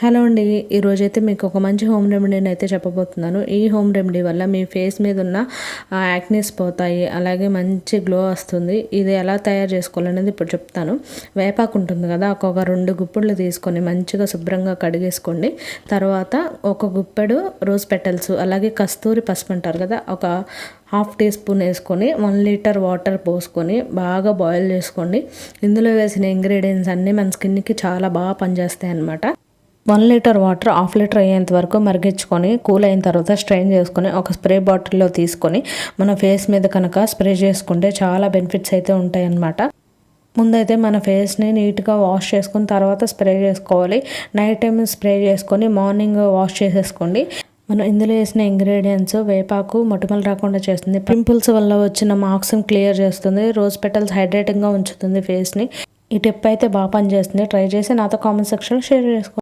Hello అండి ఈరోజైతే మీకు ఒక మంచి హోమ్ రెమెడీని అయితే చెప్పబోతున్నాను. ఈ హోమ్ రెమెడీ వల్ల మీ ఫేస్ మీద ఉన్న యాక్నీస్ పోతాయి అలాగే మంచి గ్లో వస్తుంది. ఇది ఎలా తయారు చేసుకోవాలనేది ఇప్పుడు చెప్తాను. వేపాకు ఉంటుంది కదా ఒక రెండు గుప్పెడులు తీసుకొని మంచిగా శుభ్రంగా కడిగేసుకోండి. తర్వాత ఒక గుప్పెడు రోజ్ పెటల్స్ అలాగే కస్తూరి పసుపు అంటారు కదా ఒక హాఫ్ టీ స్పూన్ వేసుకొని వన్ లీటర్ వాటర్ పోసుకొని బాగా బాయిల్ చేసుకోండి. ఇందులో వేసిన ఇంగ్రీడియంట్స్ అన్నీ మన స్కిన్కి చాలా బాగా పనిచేస్తాయి అన్నమాట one litre water half litre అయ్యేంత వరకు మరిగించుకొని కూల్ అయిన తర్వాత స్ట్రెయిన్ చేసుకొని ఒక స్ప్రే బాటిల్లో తీసుకొని మన ఫేస్ మీద కనుక స్ప్రే చేసుకుంటే చాలా బెనిఫిట్స్ అయితే ఉంటాయన్నమాట. ముందైతే మన ఫేస్ని నీట్గా వాష్ చేసుకుని తర్వాత స్ప్రే చేసుకోవాలి. నైట్ టైం స్ప్రే చేసుకొని మార్నింగ్ వాష్ చేసేసుకోండి. మనం ఇందులో వేసిన ఇంగ్రీడియంట్స్ వేపాకు మొటిమలు రాకుండా చేస్తుంది. పింపుల్స్ వల్ల వచ్చిన మార్క్స్ని క్లియర్ చేస్తుంది. రోజ్ పెటల్స్ హైడ్రేటింగ్గా ఉంచుతుంది ఫేస్ని. ఈ టిప్ అయితే బాగా పనిచేస్తుంది. ట్రై చేసి నాతో కామెంట్ సెక్షన్లో షేర్ చేసుకోండి